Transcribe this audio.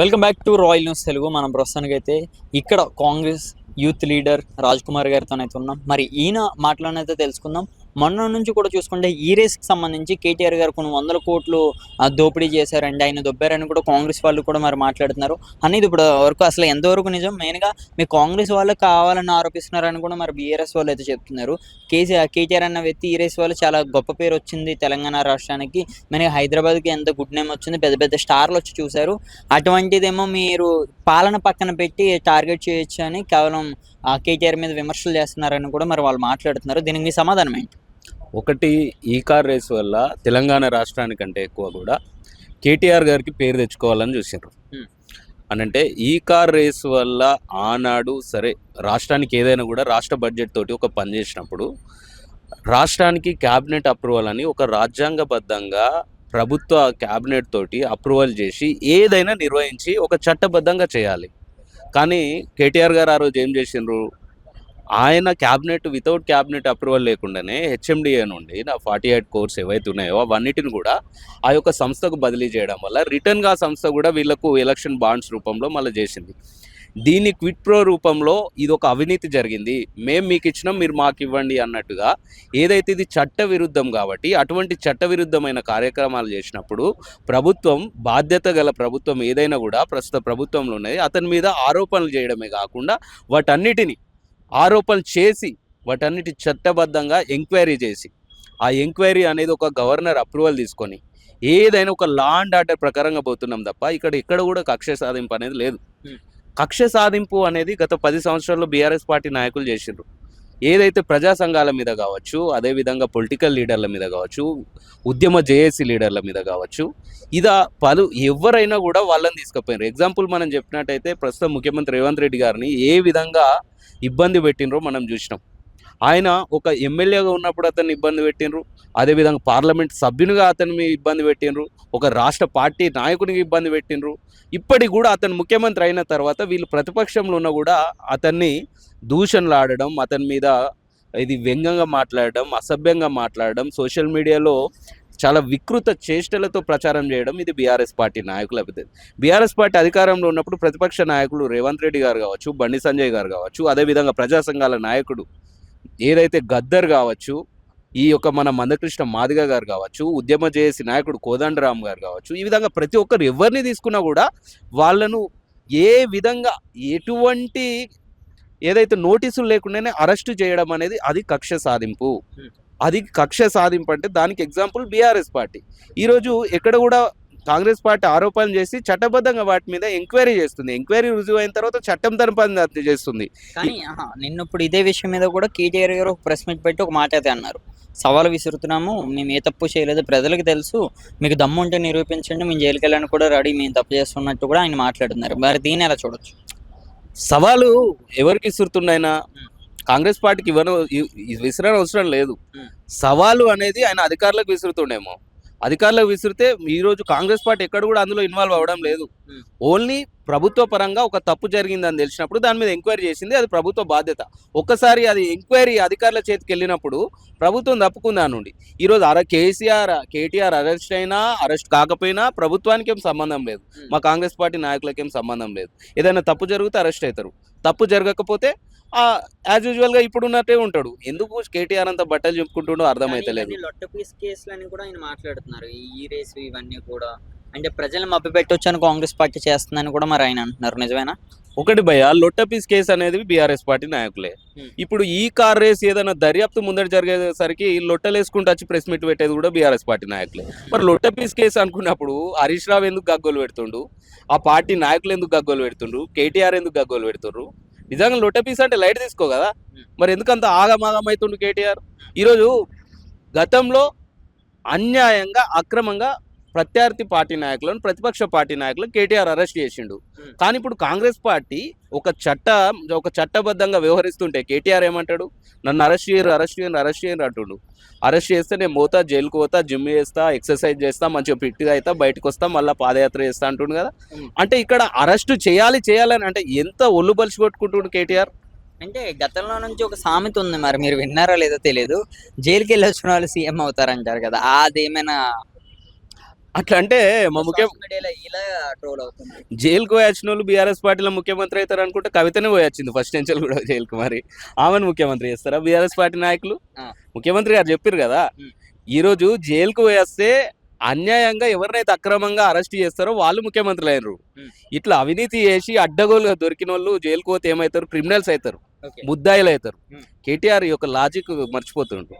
Welcome back to Royal News Telugu మనం ప్రస్తుతానికి అయితే ఇక్కడ కాంగ్రెస్ యూత్ లీడర్ రాజ్ కుమార్ గారితో అయితే ఉన్నాం. మరి ఈయన మాట్లాడినైతే తెలుసుకుందాం. మొన్న నుంచి కూడా చూసుకుంటే ఈ రేస్కి సంబంధించి కేటీఆర్ గారు కొన్ని వందల కోట్లు దోపిడీ చేశారండి. ఆయన దొబ్బారని కూడా కాంగ్రెస్ వాళ్ళు కూడా మరి మాట్లాడుతున్నారు. అనేది ఇప్పుడు వరకు అసలు ఎంతవరకు నిజం? మెయిన్గా మీ కాంగ్రెస్ వాళ్ళు కావాలని ఆరోపిస్తున్నారని కూడా మరి బీఆర్ఎస్ వాళ్ళు అయితే చెప్తున్నారు. కేసీఆర్ కేటీఆర్ అన్న వ్యక్తి ఈ రేస్ వాళ్ళు చాలా గొప్ప పేరు వచ్చింది తెలంగాణ రాష్ట్రానికి. మరి హైదరాబాద్కి ఎంత గుడ్ నేమ్ వచ్చింది పెద్ద పెద్ద స్టార్లు వచ్చి చూశారు. అటువంటిదేమో మీరు పాలన పక్కన పెట్టి టార్గెట్ చేయొచ్చు అని కేవలం కేటీఆర్ మీద విమర్శలు చేస్తున్నారని కూడా మరి వాళ్ళు మాట్లాడుతున్నారు. దీనికి మీ సమాధానం ఏంటి? ఒకటి ఈ కార్ రేస్ వల్ల తెలంగాణ రాష్ట్రానికంటే ఎక్కువ కూడా కేటీఆర్ గారికి పేరు తెచ్చుకోవాలని చూసిండ్రు. Hmm. అని అంటే ఈ కార్ రేస్ వల్ల ఆనాడు సరే రాష్ట్రానికి ఏదైనా కూడా రాష్ట్ర బడ్జెట్ తోటి ఒక పని చేసినప్పుడు రాష్ట్రానికి క్యాబినెట్ అప్రూవల్ అని ఒక రాజ్యాంగబద్ధంగా ప్రభుత్వ క్యాబినెట్ తోటి అప్రూవల్ చేసి ఏదైనా నిర్వహించి ఒక చట్టబద్ధంగా చేయాలి. కానీ కేటీఆర్ గారు ఆ రోజు ఏం చేసిండ్రు? ఆయన క్యాబినెట్ వితౌట్ క్యాబినెట్ అప్రూవల్ లేకుండానే హెచ్ఎండిఏ నుండి నా ఫార్టీ ఎయిట్ కోర్స్ ఏవైతే ఉన్నాయో అవన్నిటిని కూడా ఆ యొక్క సంస్థకు బదిలీ చేయడం వల్ల రిటర్న్గా ఆ సంస్థ కూడా వీళ్ళకు ఎలక్షన్ బాండ్స్ రూపంలో మళ్ళీ చేసింది. దీన్ని క్విట్ ప్రో రూపంలో ఇది ఒక అవినీతి జరిగింది. మేము మీకు ఇచ్చినాం మీరు మాకు ఇవ్వండి అన్నట్టుగా ఏదైతే ఇది చట్ట విరుద్ధం కాబట్టి అటువంటి చట్ట విరుద్ధమైన కార్యక్రమాలు చేసినప్పుడు ప్రభుత్వం బాధ్యత గల ప్రభుత్వం ఏదైనా కూడా ప్రస్తుత ప్రభుత్వంలో ఉన్నది అతని మీద ఆరోపణలు చేయడమే కాకుండా వాటన్నిటిని ఆరోపణలు చేసి వాటన్నిటి చట్టబద్ధంగా ఎంక్వైరీ చేసి ఆ ఎంక్వైరీ అనేది ఒక గవర్నర్ అప్రూవల్ తీసుకొని ఏదైనా ఒక లా అండ్ ఆర్డర్ ప్రకారంగా పోతున్నాం తప్ప ఇక్కడ ఎక్కడ కూడా కక్ష సాధింపు అనేది లేదు. కక్ష సాధింపు అనేది గత పది సంవత్సరాల్లో బీఆర్ఎస్ పార్టీ నాయకులు చేసిండ్రు ఏదైతే ప్రజా సంఘాల మీద కావచ్చు అదేవిధంగా పొలిటికల్ లీడర్ల మీద కావచ్చు ఉద్యమ జేఏసీ లీడర్ల మీద కావచ్చు ఇదా పలు ఎవరైనా కూడా వాళ్ళని తీసుకుపోయినారు ఎగ్జాంపుల్ మనం చెప్పినట్టయితే ప్రస్తుతం ముఖ్యమంత్రి రేవంత్ రెడ్డి గారిని ఏ విధంగా ఇబ్బంది పెట్టినరో మనం చూసినాం. ఆయన ఒక ఎమ్మెల్యేగా ఉన్నప్పుడు అతన్ని ఇబ్బంది పెట్టినరు అదేవిధంగా పార్లమెంట్ సభ్యునిగా అతని మీ ఇబ్బంది పెట్టినరు ఒక రాష్ట్ర పార్టీ నాయకునికి ఇబ్బంది పెట్టినరు ఇప్పటికి కూడా అతను ముఖ్యమంత్రి అయిన తర్వాత వీళ్ళు ప్రతిపక్షంలో ఉన్న కూడా అతన్ని దూషణలు ఆడడం అతని మీద ఇది వ్యంగ్యంగా మాట్లాడడం అసభ్యంగా మాట్లాడడం సోషల్ మీడియాలో చాలా వికృత చేష్టలతో ప్రచారం చేయడం ఇది బీఆర్ఎస్ పార్టీ నాయకుల అభివృద్ధి బీఆర్ఎస్ పార్టీ అధికారంలో ఉన్నప్పుడు ప్రతిపక్ష నాయకులు రేవంత్ రెడ్డి గారు కావచ్చు బండి సంజయ్ గారు కావచ్చు అదేవిధంగా ప్రజా సంఘాల నాయకుడు ఏదైతే గద్దర్ కావచ్చు ఈ యొక్క మన మందకృష్ణ మాదిగ గారు కావచ్చు ఉద్యమ జేఏసీ నాయకుడు కోదండరామ్ గారు కావచ్చు ఈ విధంగా ప్రతి ఒక్కరు ఎవరిని తీసుకున్నా కూడా వాళ్ళను ఏ విధంగా ఎటువంటి ఏదైతే నోటీసులు లేకుండానే అరెస్టు చేయడం అనేది అది కక్ష సాధింపు. అది కక్ష సాధింపు అంటే దానికి ఎగ్జాంపుల్ బీఆర్ఎస్ పార్టీ ఈరోజు ఎక్కడ కూడా కాంగ్రెస్ పార్టీ ఆరోపణలు చేసి చట్టబద్ధంగా వాటి మీద ఎంక్వైరీ చేస్తుంది. ఎంక్వైరీ రుజువు అయిన తర్వాత చట్టం తన పని చేస్తుంది. కానీ నిన్న ఇప్పుడు ఇదే విషయం మీద కూడా కేటీఆర్ గారు ఒక ప్రెస్ మీట్ పెట్టి ఒక మాట అయితే అన్నారు. సవాలు విసురుతున్నాము మేము ఏ తప్పు చేయలేదు ప్రజలకు తెలుసు మీకు దమ్ము ఉంటే నిరూపించండి మేము జైలుకి వెళ్ళడానికి కూడా రెడీ మేము తప్పు చేస్తున్నట్టు కూడా ఆయన మాట్లాడుతున్నారు. మరి దీన్ని ఎలా చూడొచ్చు? సవాలు ఎవరికి ఇస్తుతున్నాయినా కాంగ్రెస్ పార్టీకి ఇవ్వను విసరని అవసరం లేదు. సవాలు అనేది ఆయన అధికారులకు విసురుతుండేమో. అధికారులకు విసిరితే ఈ రోజు కాంగ్రెస్ పార్టీ ఎక్కడ కూడా అందులో ఇన్వాల్వ్ అవ్వడం లేదు Hmm. ఓన్లీ ప్రభుత్వ పరంగా ఒక తప్పు జరిగిందని తెలిసినప్పుడు దాని మీద ఎంక్వైరీ చేసింది అది ప్రభుత్వ బాధ్యత. ఒక్కసారి అది ఎంక్వైరీ అధికారుల చేతికి వెళ్ళినప్పుడు ప్రభుత్వం తప్పుకుంది నుండి? ఈరోజు అర కేసీఆర్ కేటీఆర్ అరెస్ట్ అయినా అరెస్ట్ కాకపోయినా ప్రభుత్వానికి ఏం సంబంధం లేదు. మా కాంగ్రెస్ పార్టీ నాయకులకి ఏం సంబంధం లేదు. ఏదైనా తప్పు జరిగితే అరెస్ట్ అవుతారు తప్పు జరగకపోతే యాజ్ యూజువల్గా ఇప్పుడు ఉన్నట్టే ఉంటాడు. ఎందుకు కేటీఆర్ అంత బట్టలు చెప్పుకుంటుండో అర్థమైతలేదు. లొట్ట పీస్ కేసులని కూడా ఆయన మాట్లాడుతున్నారు. ఈ రేసు ఇవన్నీ కూడా. అంటే ప్రజలు మభ్య పెట్టొచ్చు అని కాంగ్రెస్ పార్టీ చేస్తుందని కూడా మరి ఆయన అంటున్నారు. నిజమేనా? ఒకటి భయ లొట్ట పీస్ కేసు అనేది బీఆర్ఎస్ పార్టీ నాయకులే. ఇప్పుడు ఈ కార్ రేస్ ఏదైనా దర్యాప్తు ముందర జరిగేసరికి లొట్టలేసుకుంటూ వచ్చి ప్రెస్ మీట్ పెట్టేది కూడా బీఆర్ఎస్ పార్టీ నాయకులే. మరి లొట్ట పీస్ కేసు అనుకున్నప్పుడు హరీష్ రావు ఎందుకు గగ్గోలు పెడుతుండు? ఆ పార్టీ నాయకులు ఎందుకు గగ్గోలు పెడుతుండ్రు? కేటీఆర్ ఎందుకు గగ్గోలు పెడుతుండ్రు? నిజంగా లొట్ట పీస్ అంటే లైట్ తీసుకో కదా. మరి ఎందుకంత ఆగమాగం అవుతుండు కేటీఆర్? ఈరోజు గతంలో అన్యాయంగా అక్రమంగా ప్రత్యర్థి పార్టీ నాయకులను ప్రతిపక్ష పార్టీ నాయకులను కేటీఆర్ అరెస్ట్ చేసిండు. కానీ ఇప్పుడు కాంగ్రెస్ పార్టీ ఒక చట్ట ఒక చట్టబద్ధంగా వ్యవహరిస్తుంటే కేటీఆర్ ఏమంటాడు? నన్ను అరెస్ట్ చేయరు అరెస్ట్ చేయరు అరెస్ట్ చేయరు అంటుండు. అరెస్ట్ చేస్తే నేను పోతా జైలుకు పోతా జిమ్ చేస్తా ఎక్సర్సైజ్ చేస్తా మంచిగా ఫిట్గా అవుతా బయటకు వస్తా మళ్ళీ పాదయాత్ర చేస్తా అంటుండు కదా. అంటే ఇక్కడ అరెస్ట్ చేయాలి చేయాలని అంటే ఎంత ఒళ్ళు బలిసి కొట్టుకుంటుండు కేటీఆర్? అంటే గతంలో నుంచి ఒక సామెత ఉంది మరి మీరు విన్నారో లేదో తెలియదు జైలుకి వెళ్ళి వచ్చిన వాళ్ళు సీఎం అవుతారంటారు కదా అదేమైనా అట్లా అంటే మా ముఖ్య జైలుకు పోయొచ్చిన వాళ్ళు బీఆర్ఎస్ పార్టీలో ముఖ్యమంత్రి అవుతారు అనుకుంటే కవితనే పోయొచ్చింది ఫస్ట్ నుంచి కూడా జైలుకు మరి. ఆమెను ముఖ్యమంత్రి చేస్తారా బీఆర్ఎస్ పార్టీ నాయకులు. ముఖ్యమంత్రి గారు చెప్పారు కదా. ఉమ్. ఈ రోజు జైలుకు పోయేస్తే అన్యాయంగా ఎవరినైతే అక్రమంగా అరెస్ట్ చేస్తారో వాళ్ళు ముఖ్యమంత్రులు అయినరు. ఇట్లా అవినీతి చేసి అడ్డగోలుగా దొరికిన వాళ్ళు జైలుకు పోతే ఏమవుతారు క్రిమినల్స్ అవుతారు. ముద్దాయిలు అవుతారు. కేటీఆర్ యొక్క లాజిక్ మర్చిపోతుండ్రు